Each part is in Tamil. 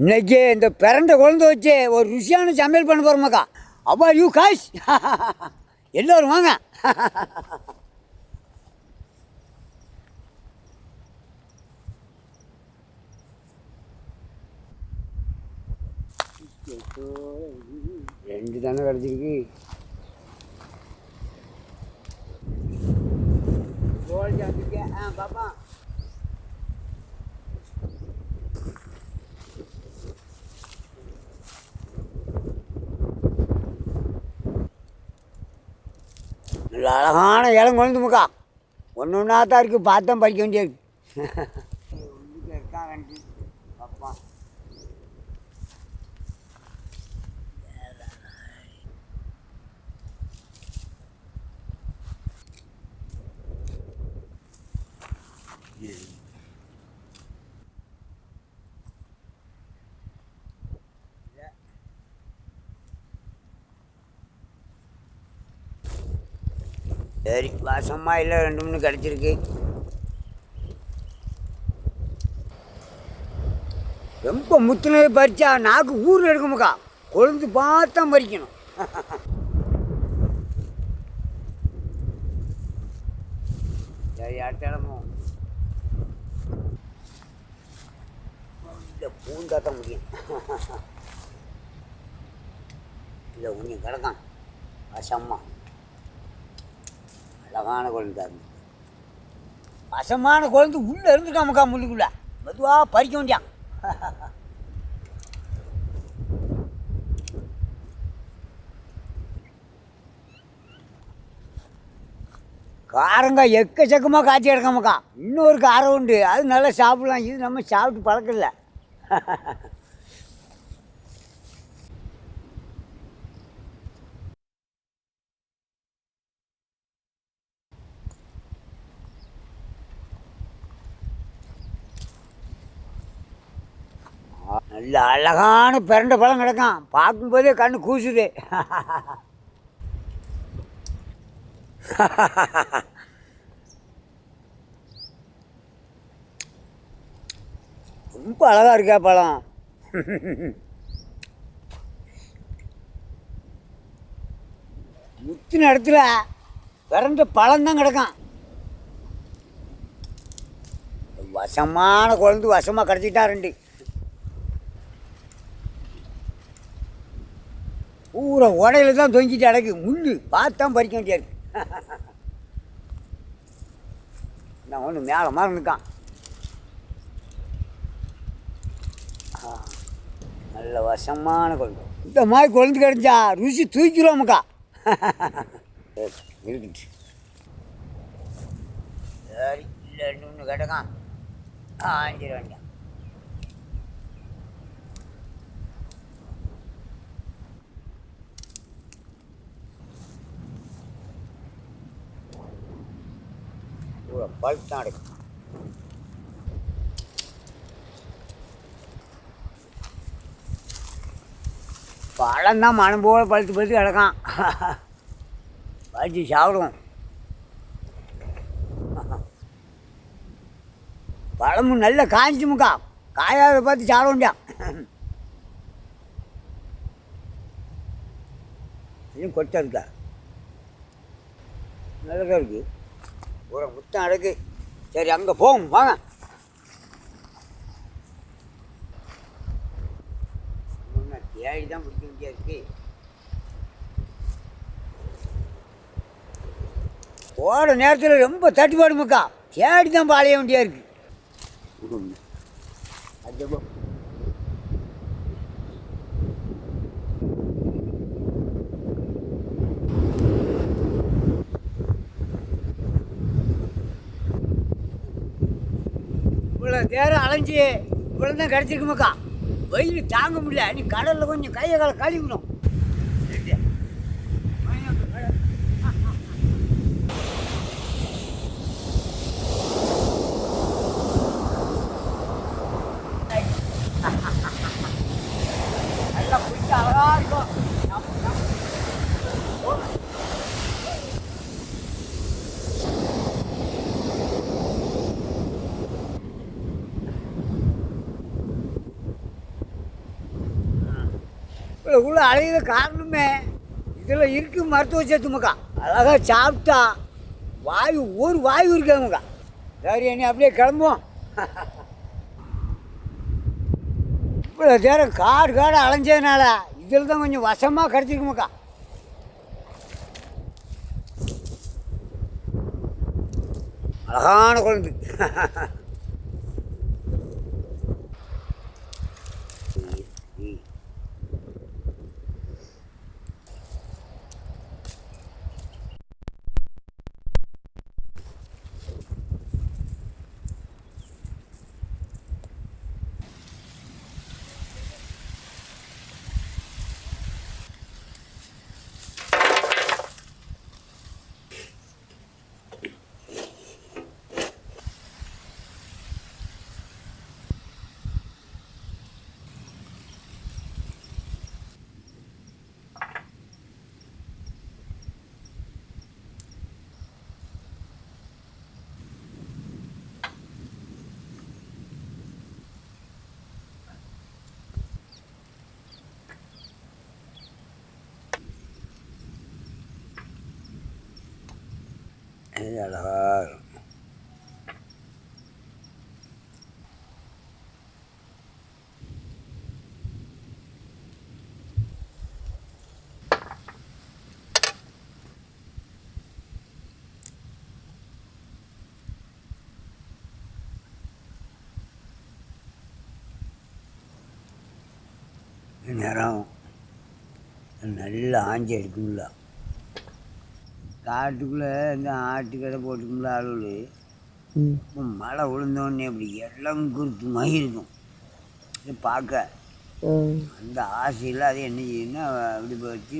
இன்னைக்கு இந்த பிறண்ட குழந்தை வச்சு ஒரு ருசியான சமையல் பண்ண போகிறோமாக்கா அப்பா யூ காஷ் எல்லோரும் வாங்க. ரெண்டு தானே கிடச்சிருக்கு ஆ பாப்பா. அழகான இடம் கொழுந்து முக்கா ஒன்று ஒன்றா தான் இருக்குது பார்த்தா படிக்க வேண்டியது Yeah. சரி வாசமாக இல்லை ரெண்டு மூணு கிடச்சிருக்கு. ரொம்ப முத்துனது பறிச்சா நாக்கு ஊரில் இருக்குமுக்கா கொழுந்து பார்த்தா பறிக்கணும். சரி அடுத்த இடமும் இல்லை பூந்தாத்தான் முடியும். இல்லை கொஞ்சம் கிடக்கான் வசம்மா அழகான குழந்தை இருந்து வசமான குழந்தை உள்ளே இருந்துட்டாமக்கா முள்ளுக்குள்ள. மெதுவாக பறிக்க வேண்டியான். காரங்காய் எக்கச்சக்கமாக காய்ச்சி கிடக்காமக்கா இன்னொரு காரம் உண்டு. அது நல்லா சாப்பிடலாம். இது நம்ம சாப்பிட்டு பழக்கம் இல்லை. நல்ல அழகான பிறண்ட பழம் கிடக்கும். பார்க்கும்போதே கண்ணு கூசுது. ரொம்ப அழகா இருக்கா பழம். முத்தின இடத்துல பிறண்ட பழம் தான் கிடக்கும். வசமான குழந்தை வசமாக கிடச்சிட்டா ரெண்டு. பூரா உடையில தான் தொங்கிட்டு அடக்கு. முள்ளு. பார்த்தா பறிக்க வேண்டியது நான் ஒன்று மேலே மறந்துக்கான் நல்ல வசமான கொழுந்து இந்த மாதிரி குழந்தை கிடைச்சா ருசி தூக்கிடுவோமுக்கா. இருக்குது சரி இல்லை இன்னொன்று கிடக்கான் ஆஞ்சிருவாங்க பூரா பல்ப் தான் எடுக்கும். பழம் தான் மனம் போல பழுத்து பழுத்து கிடக்கான். பழுத்து சாப்பிடுவோம். பழமும் நல்ல காய்ச்சி முக்கா. காயாத பார்த்து சாப்பிட வேண்டியா இன்னும் கொட்டை இருக்கா. நல்லதா இருக்குது ஒரு முத்தம் அடக்கு. சரி அங்கே போகும் வாங்க. தேடி தான் பிடிக்க வேண்டியா இருக்கு. போகிற நேரத்தில் ரொம்ப தட்டுப்பாடு மக்கா. தேடி தான் பாளைய வேண்டியா இருக்கு. ஐயோ. இவ்வளோ நேரம் அலைஞ்சி இவ்வளோ தான் கிடச்சிருக்குமாக்கா. வெயில் தாங்க முடியல. நீ கடலில் கொஞ்சம் கையை காலை கழுவிடும் நல்லா பிடிச்ச அழகா இருக்கும் உள்ள அலையிற காரணமே இதில் இருக்கு மருத்துவ சேர்த்துமக்கா அழகாக சாப்பிட்டா வாயு ஒரு வாயு இருக்காதுமுக்கா சரி நீ அப்படியே கிளம்புவோம். இவ்வளோ நேரம் காடு காடு அலைஞ்சதுனால இதில் தான் கொஞ்சம் வசமாக கிடச்சிருக்குமுக்கா அழகான குழந்தை. இது அழகா இருக்கும். இந்த நேரம் நல்லா ஆஞ்சி எடுக்கும்ல காட்டுக்குள்ளே இந்த ஆட்டுக்கடை ம். இப்போ மழை விழுந்தோடனே அப்படி இளம் குருத்து மாதிரி இருக்கும். இது பார்க்க. அந்த ஆசையில் அது என்ன செய்யுதுன்னா அப்படி வச்சு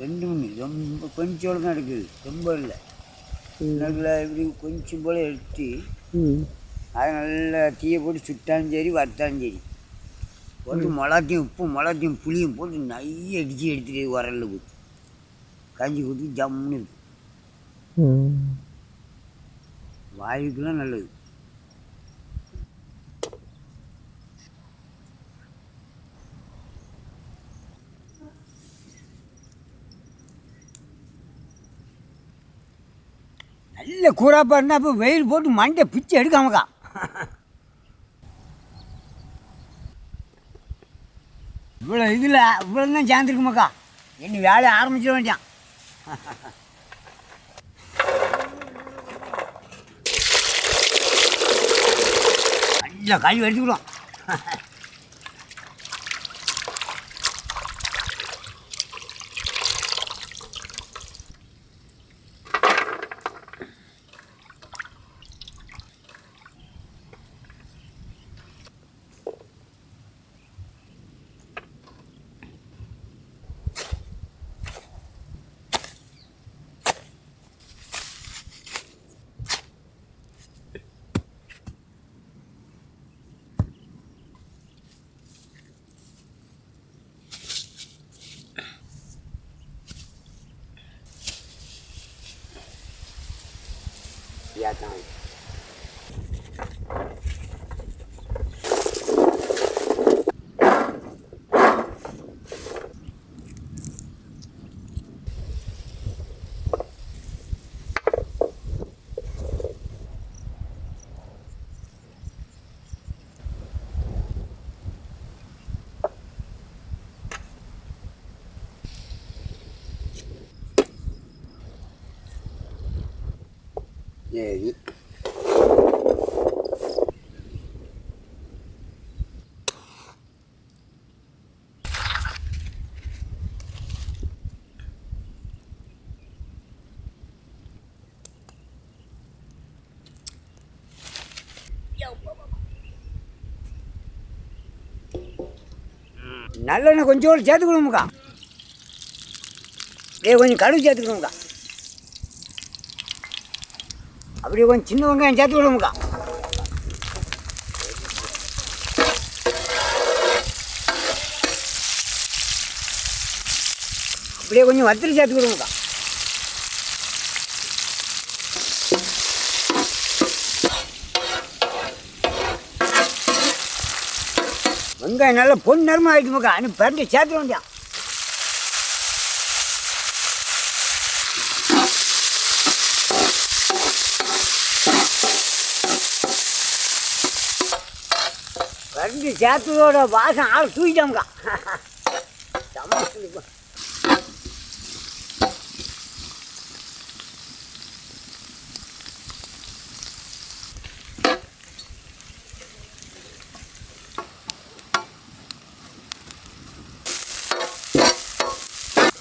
ரெண்டு மணி ரொம்ப கொஞ்சம் தான் எடுக்குது ரொம்ப இல்லை. நல்லா இப்படி கொஞ்சம் போல் எடுத்து அதை நல்லா தீயை போட்டு சுட்டாலும் சரி வறுத்தாலும் சரி. போட்டு மிளகாத்தையும் உப்பு மிளகாத்தையும் புளியும் போட்டு நைய அடித்து எடுத்துட்டு உரல்ல போட்டு. கஞ்சி ஊற்றி ஜம்முன்னு இருக்கும் ம். வாயுக்கெல்லாம் நல்லது. நல்ல கூறாப்பா இருந்தால் இப்போ வெயில் போட்டு மண்டை பிச்சு எடுக்காமக்கா. இவ்வளோ இதில் இவ்வளோ தான் சேர்ந்துருக்குமாக்கா. இன்னும் வேலையை ஆரம்பிச்சிட வேண்டியான் நல்லா கழுவி યાદ ના હોય. சரி நல்லெண்ணெய் கொஞ்சோண்டு சேர்த்துக்கணுமுக்கா ஏ கொஞ்சம் கடுகு சேர்த்துக்கணுமுக்கா அப்படியே கொஞ்சம் சின்ன வெங்காயம் சேர்த்து விடுவோம்க்கா. அப்படியே கொஞ்சம் வத்திரி சேர்த்து விடுமுக்கா வெங்காயம் நல்லா பொன் நிறமாக ஆகிடுமாக்கா நீ பரண்டி சேர்த்து வேண்டியான் மருந்து சேர்த்ததோட வாசம் ஆள் தூக்கிட்டோம்க்கா செம்ம சுளிப்பா.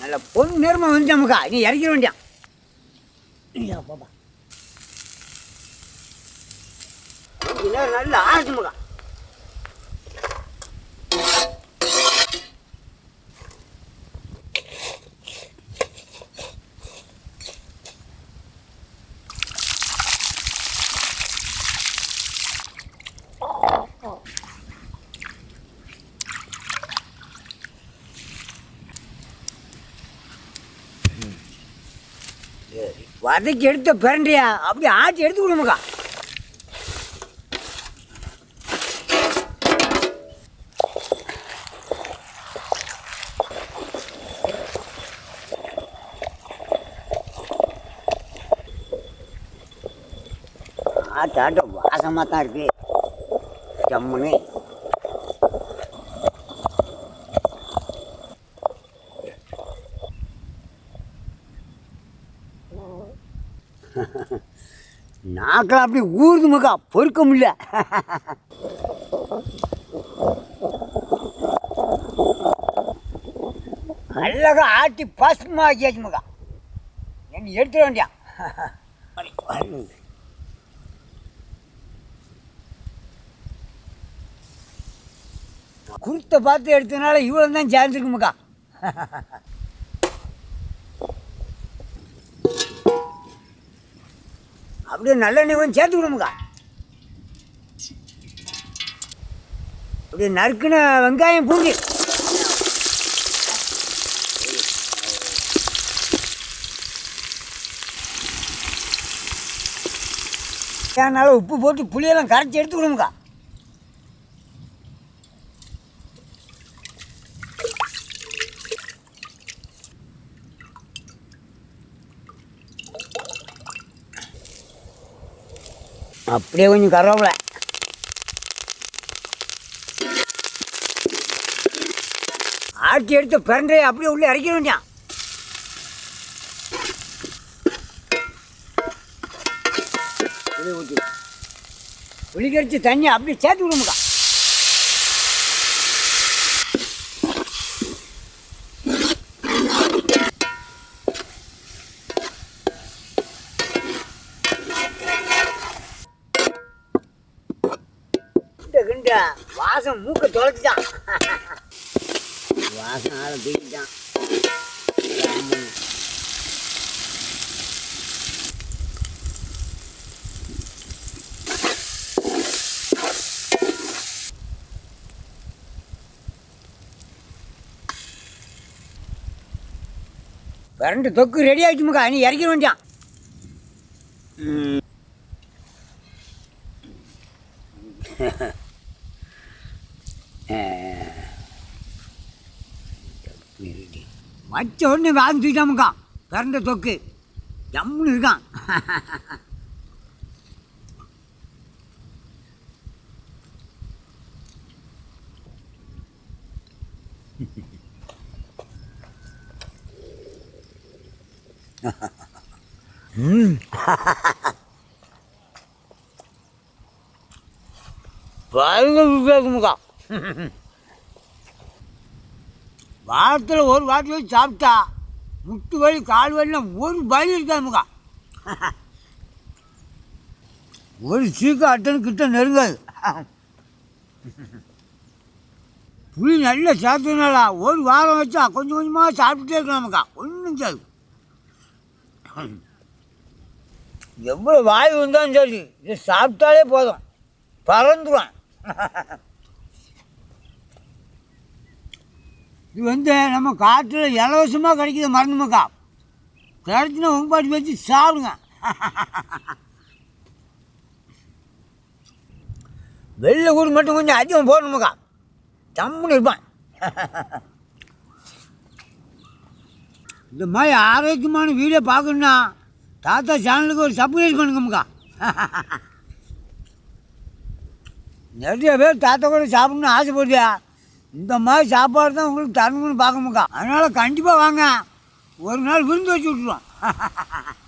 நல்ல பொண்ணு நேரமாக வந்துட்டாமுக்கா நீ இறக்கிற வேண்டியா? பாப்பா நல்லா ஆகட்டுமுக்கா வதக்கி எடுத்த பிரண்டியா அப்படியே ஆட்டி எடுத்து விடுமுக்கா ஆட்ட ஆட்ட வாசமாக தான் இருக்கு ஜம்முன்னு நாக்கெல்லாம் அப்படி ஊறுது மக்கா பொறுக்க முடியல. அழகா ஆட்டி பசுமா ஆக்கியாச்சு மக்கா. என்ன எடுத்துட வேண்டியா குருத்தை பார்த்து எடுத்தனால இவ்வளோ தான் சேர்ந்துருக்கு மக்கா. அப்படியே நல்லெண்ணெய் கொஞ்சம் சேர்த்து விடுமுக்கா அப்படியே நறுக்குன வெங்காயம் பூண்டு. அதனால உப்பு போட்டு புளியெல்லாம் கரைச்சி எடுத்து அப்படியே கொஞ்சம் கருவேப்பிலை. ஆட்டி எடுத்து பிரண்டையை அப்படியே உள்ளே இறக்க வேண்டியான் புளி ஊற்றி தண்ணி அப்படியே சேர்த்து விடுமுக்கா கிண்ட வாசம் மூக்க தொலைச்சிட்டான். வாசம் ஆளை தூக்கிட்டான். பிரண்டு தொக்கு ரெடி ஆகிடுச்சுமுக்கா நீ இறக்கிட வேண்டியான் ம் உடனே வாங்கி தூக்கிட்டாமுக்கான் பிறந்த தொக்கு. ஜம்முன்னு இருக்கான். பாருங்க பயங்கர விவேகமுக்கா வாரத்தில் ஒரு வாரத்தில் வச்சு சாப்பிட்டா முட்டு வலி கால் வலிலாம் ஒரு பலி இருக்காமுக்கா ஒரு சீக்கிரம் அட்டன் கிட்ட நெருங்காது. புளி நல்லா சாப்பிட்டனாலா ஒரு வாரம் வச்சா கொஞ்சம் கொஞ்சமாக சாப்பிட்டுட்டே இருக்கலாமுக்கா ஒன்றும் சரி எவ்வளோ வாய் வந்தாலும் சரி இது சாப்பிட்டாலே போதும். பறந்துருவான் இது வந்து நம்ம காட்டில் இலவசமாக கிடைக்கிது மருந்து மக்கா. கிடச்சினா கிடைச்சினா உங்கப்பாட்டி வச்சு சாப்பிடுங்க. வெளில கூடு மட்டும் கொஞ்சம் அதிகம் போடணுமாக்கா தம்முன்னு இருப்பான். இந்த மாதிரி ஆரோக்கியமான வீடியோ பார்க்கணுன்னா தாத்தா சேனலுக்கு ஒரு சப்ஸ்கிரைப் பண்ணுங்கம்க்கா நிறைய பேர் தாத்தா கூட சாப்பிடணும்னு ஆசைப்படுதியா இந்த மாதிரி சாப்பாடு தான் உங்களுக்கு தரணும்னு பார்க்க முடியும்? அதனால் கண்டிப்பாக வாங்க. ஒரு நாள் விருந்து வச்சு விட்ருவோம்